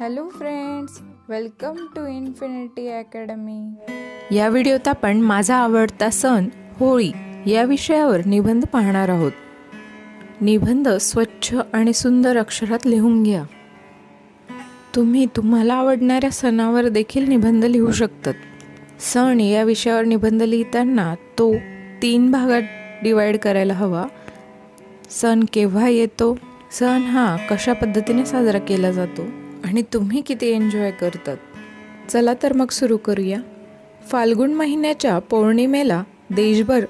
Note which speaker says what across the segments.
Speaker 1: Hello friends welcome to infinity academy.
Speaker 2: या व्हिडिओत आपण माझा आवडता सण होळी या विषयावर निबंध पाहणार आहोत. निबंध स्वच्छ आणि सुंदर अक्षरात लिहून घ्या. तुम्ही तुम्हाला आवडणाऱ्या सणावर देखील निबंध लिहू शकतात. सण या विषयावर निबंध लिहिताना तो तीन भागात डिवाइड करायला हवा. सण केव्हा येतो? सण हा कशा पद्धतीने साजरा केला जातो? आणि तुम्ही किती एन्जॉय करतात? चला तर मग सुरू करूया. फाल्गुन महिन्याच्या पौर्णिमेला देशभर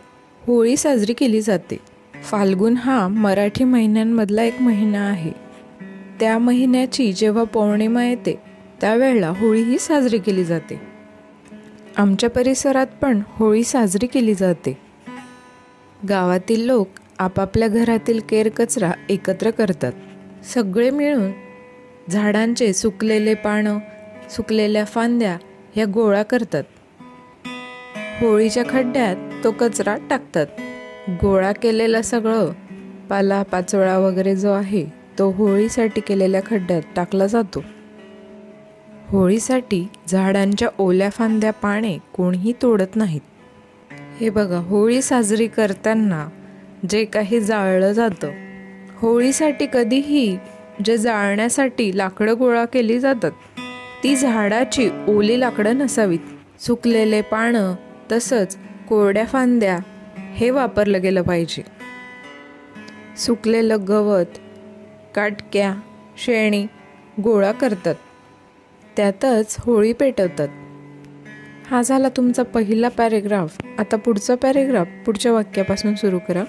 Speaker 2: होळी साजरी केली जाते. फाल्गुन हा मराठी महिन्यांमधला एक महिना आहे. त्या महिन्याची जेव्हा पौर्णिमा येते त्यावेळेला होळी ही साजरी केली जाते. आमच्या परिसरात पण होळी साजरी केली जाते. गावातील लोक आपापल्या घरातील केर कचरा एकत्र करतात. सगळे मिळून झाडांचे सुकलेले पानं सुकलेल्या फांद्या ह्या गोळा करतात. होळीच्या खड्ड्यात तो कचरा टाकतात. गोळा केलेलं सगळं पाला पाचोळा वगैरे जो आहे तो होळीसाठी केलेल्या खड्ड्यात टाकला जातो. होळीसाठी झाडांच्या ओल्या फांद्या पाने कोणीही तोडत नाहीत. हे बघा होळी साजरी करताना जे काही जाळलं जातं होळीसाठी कधीही जे जाळण्यासाठी लाकडं गोळा केली जातात ती झाडाची ओली लाकडं नसावीत. सुकलेले पानं तसंच कोरड्या फांद्या हे वापरलं गेलं पाहिजे. सुकलेलं गवत काटक्या शेणी गोळा करतात. त्यातच होळी पेटवतात. हा झाला तुमचा पहिला पॅरेग्राफ. आता पुढचा पॅरेग्राफ पुढच्या वाक्यापासून सुरू करा.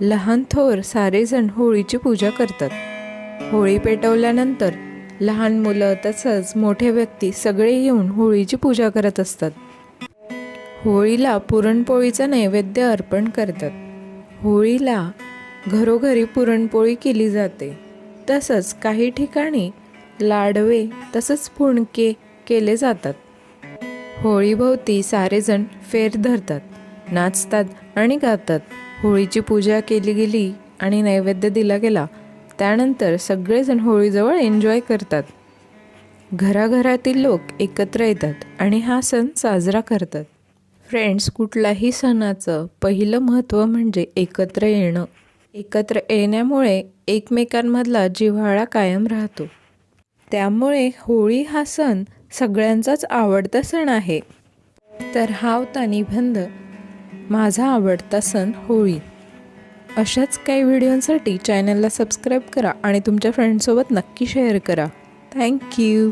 Speaker 2: लहान थोर सारेजण होळीची पूजा करतात. होळी पेटवल्यानंतर लहान मुलं तसंच मोठे व्यक्ती सगळे येऊन होळीची पूजा करत असतात. होळीला पुरणपोळीचा नैवेद्य अर्पण करतात. होळीला घरोघरी पुरणपोळी केली जाते. तसंच काही ठिकाणी लाडवे तसंच फुणके केले जातात. होळीभोवती सारेजण फेर धरतात नाचतात आणि गातात. होळीची पूजा केली गेली आणि नैवेद्य दिला गेला त्यानंतर सगळेजण होळीजवळ एन्जॉय करतात. घराघरातील लोक एकत्र येतात आणि हा सण साजरा करतात. फ्रेंड्स कुठल्याही सणाचं पहिलं महत्त्व म्हणजे एकत्र येणं. एकत्र येण्यामुळे एकमेकांमधला जिव्हाळा कायम राहतो. त्यामुळे होळी हा सण सगळ्यांचाच आवडता सण आहे. तर हा होता निबंध. माझा आवडता सण होळी. अशाच काही व्हिडिओंसाठी चॅनलला सबस्क्राईब करा आणि तुमच्या फ्रेंडसोबत नक्की शेअर करा. थँक्यू